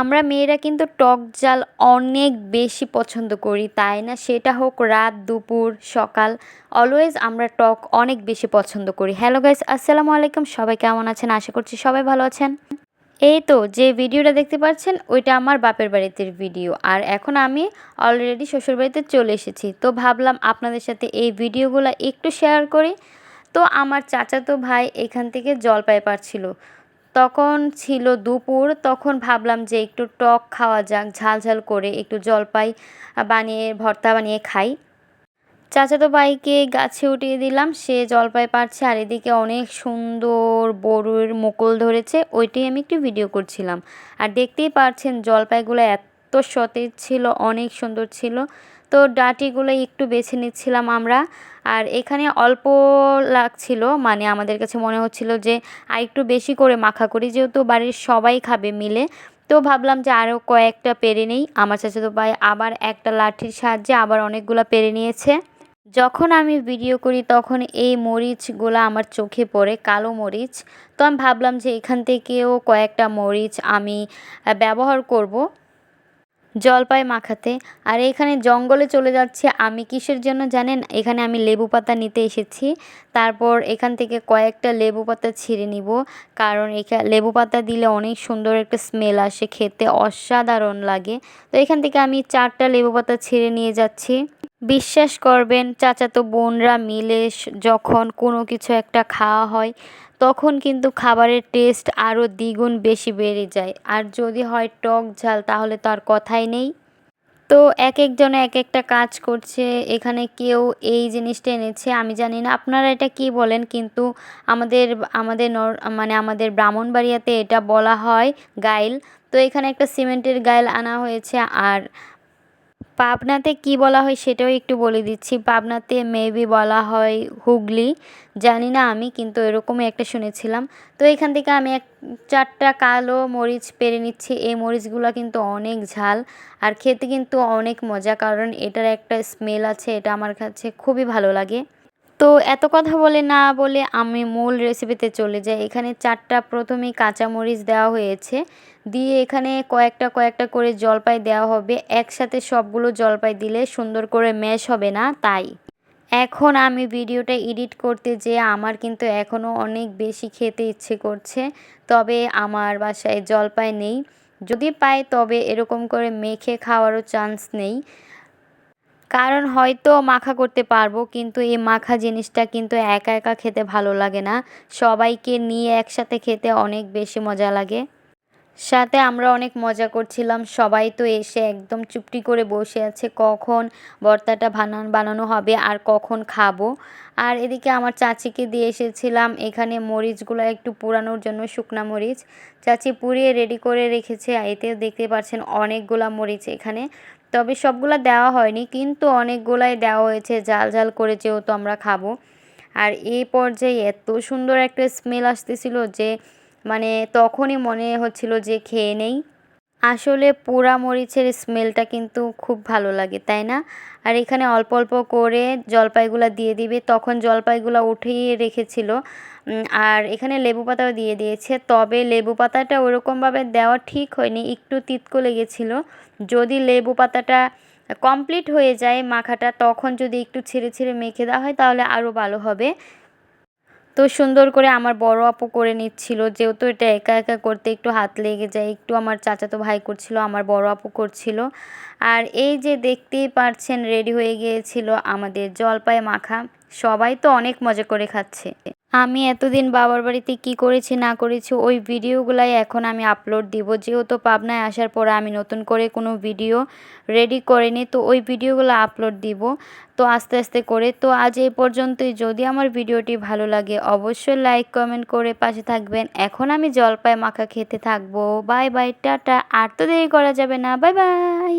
আমরা মেয়েরা কিন্তু টক জাল অনেক বেশি পছন্দ করি, তাই না? সেটা হোক রাত, দুপুর, সকাল অলওয়েজ আমরা টক অনেক বেশি পছন্দ করি। হ্যালো গাইস আসসালামু আলাইকুম। সবাই কেমন আছেন? আশা করছি সবাই ভালো আছেন। এই তো, যে ভিডিওটা দেখতে পাচ্ছেন, ওইটা আমার বাপের বাড়িতে ভিডিও। আর এখন আমি অলরেডি শ্বশুরবাড়িতে চলে এসেছি। তো ভাবলাম আপনাদের সাথে এই ভিডিওগুলো একটু শেয়ার করি। তো আমার চাচাতো ভাই এখান থেকে জলপাই পাচ্ছিল তখন ছিল দুপুর, তখন ভাবলাম যে একটু টক খাওয়া যাক, ঝাল ঝাল করে একটু জলপাই বানিয়ে, ভর্তা বানিয়ে খাই। চাচাতো ভাইকে গাছে উঠিয়ে দিলাম, সে জলপাই পারছে আর এদিকে অনেক সুন্দর বড়ুর মুকুল ধরেছে, ওইটাই আমি একটু ভিডিও করছিলাম। আর দেখতেই পারছেন জলপাইগুলো এত সতেজ ছিল, অনেক সুন্দর ছিল। তো ডাটিগুলো একটু বেছে নিচ্ছিলাম আমরা। আর এখানে অল্প লাগছিল মানে আমাদের কাছে মনে হচ্ছিল যে আর একটু বেশি করে মাখা করি, যেহেতু বাড়ির সবাই খাবে মিলে। তো ভাবলাম যে আরও কয়েকটা পেরে নেই। আমার চাচাতো ভাই আবার একটা লাঠির সাহায্যে আবার অনেকগুলো পেরে নিয়েছে। যখন আমি ভিডিও করি তখন এই মরিচগুলো আমার চোখে পড়ে, কালো মরিচ। তো আমি ভাবলাম যে এখান থেকেও কয়েকটা মরিচ আমি ব্যবহার করব। জলপাই মাখাতে। আর এখানে জঙ্গলে চলে যাচ্ছে আমি কিসের জন্য জানেন? এখানে আমি লেবু পাতা নিতে এসেছি। তারপর এখান থেকে কয়েকটা লেবু পাতা ছিঁড়ে নিব। কারণ এখানে লেবু পাতা দিলে অনেক সুন্দর একটা স্মেল আসে, খেতে অসাধারণ লাগে। তো এখান থেকে আমি চারটা লেবু পাতা ছিঁড়ে নিয়ে যাচ্ছি। বিশ্বাস করবেন, চাচাতো বোনরা মিলে যখন কোনো কিছু একটা খাওয়া হয়, তখন কিন্তু খাবারের টেস্ট আরও দ্বিগুণ বেশি বেড়ে যায়। আর যদি হয় টক ঝাল, তাহলে তো আর কথাই নেই। তো এক একজনে এক একটা কাজ করছে, এখানে কেউ এই জিনিসটা এনেছে, আমি জানি না আপনারা এটা কি বলেন, কিন্তু আমাদের আমাদের নর মানে আমাদের ব্রাহ্মণবাড়িয়াতে এটা বলা হয় গাইল। তো এখানে একটা সিমেন্টের গাইল আনা হয়েছে, আর পাবনাতে কি বলা হয় সেটাও একটু বলে দিচ্ছি। পাবনাতে মেবি বলা হয় হুগলি। জানি না আমি, কিন্তু এরকমই একটা শুনেছিলাম। তো এখান থেকে আমি এক, চারটা কালো মরিচ পেরে নিচ্ছি। এই মরিচগুলো কিন্তু অনেক ঝাল আর খেতে কিন্তু অনেক মজা, কারণ এটার একটা স্মেল আছে, এটা আমার কাছে খুবই ভালো লাগে। তো এত কথা বলে না বলে আমি মূল রেসিপিতে চলে যাই। এখানে চারটা প্রথমেই কাঁচামরিচ দেওয়া হয়েছে। দিয়ে এখানে কয়েকটা কয়েকটা করে জলপাই দেওয়া হবে। একসাথে সবগুলো জলপাই দিলে সুন্দর করে ম্যাশ হবে না, তাই। এখন আমি ভিডিওটা এডিট করতে যেয়ে আমার কিন্তু এখনও অনেক বেশি খেতে ইচ্ছে করছে। তবে আমার বাসায় জলপাই নেই। যদি পাই তবে এরকম করে মেখে খাওয়ারও চান্স নেই। কারণ হয়তো মাখা করতে পারব, কিন্তু এই মাখা জিনিসটা কিন্তু একা একা খেতে ভালো লাগে না। সবাইকে নিয়ে একসাথে খেতে অনেক বেশি মজা লাগে। সাথে আমরা অনেক মজা করছিলাম। সবাই তো এসে একদম চুপটি করে বসে আছে। কখন ভর্তাটা বানান, বানানো হবে আর কখন খাব। আর এদিকে আমার চাচিকে দিয়ে এসেছিলাম। এখানে মরিচগুলো একটু পুরানোর জন্য শুকনা মরিচ। চাচি পুড়িয়ে রেডি করে রেখেছে। এতে দেখতে পাচ্ছেন অনেকগুলা মরিচ এখানে। তবে সবগুলা দেওয়া হয়নি, কিন্তু অনেকগুলাই দেওয়া হয়েছে। জাল জাল করে যেহেতু আমরা খাব। আর এই পর্যায়ে এত সুন্দর একটা স্মেল আসতেছিল যে মানে তখনই মনে হচ্ছিল যে খেয়ে নেই। আসলে পোড়া মরিচের স্মেলটা কিন্তু খুব ভালো লাগে, তাই না? আর এখানে অল্প অল্প করে জলপাইগুলো দিয়ে দিবে। তখন জলপাইগুলো উঠিয়ে রেখেছিল। আর এখানে লেবু পাতাও দিয়ে দিয়েছে। তবে লেবু পাতাটা ওরকমভাবে দেওয়া ঠিক হয়নি, একটু তিতকো লেগেছিলো। যদি লেবু পাতাটা কমপ্লিট হয়ে যায় মাখাটা, তখন যদি একটু ছেড়ে ছেড়ে মেখে দেওয়া হয় তাহলে আরও ভালো হবে। তো সুন্দর করে আমার বড় আপু করে নিচ্ছিল, যেহেতু এটা একা একা করতে একটু হাত লেগে যায়, একটু আমার চাচাতো ভাই করছিল, আমার বড় আপু করছিল। আর এই যে দেখতেই পারছেন, রেডি হয়ে গিয়েছিল আমাদের জলপাই মাখা। সবাই তো অনেক মজা করে খাচ্ছে। আমি এতদিন বাবার বাড়িতে কি করেছি, না করেছি, ওই ভিডিওগুলাই এখন আমি আপলোড দিব। যেহেতু পাবনায় আসার পরে আমি নতুন করে কোনো ভিডিও রেডি করিনি, তো ওই ভিডিওগুলো আপলোড দিব। তো আস্তে আস্তে করে। তো আজ এই পর্যন্তই। যদি আমার ভিডিওটি ভালো লাগে, অবশ্যই লাইক কমেন্ট করে পাশে থাকবেন। এখন আমি জলপাই মাখা খেতে থাকব। Bye bye, tata. আর তো দেরি করা যাবে না। Bye bye.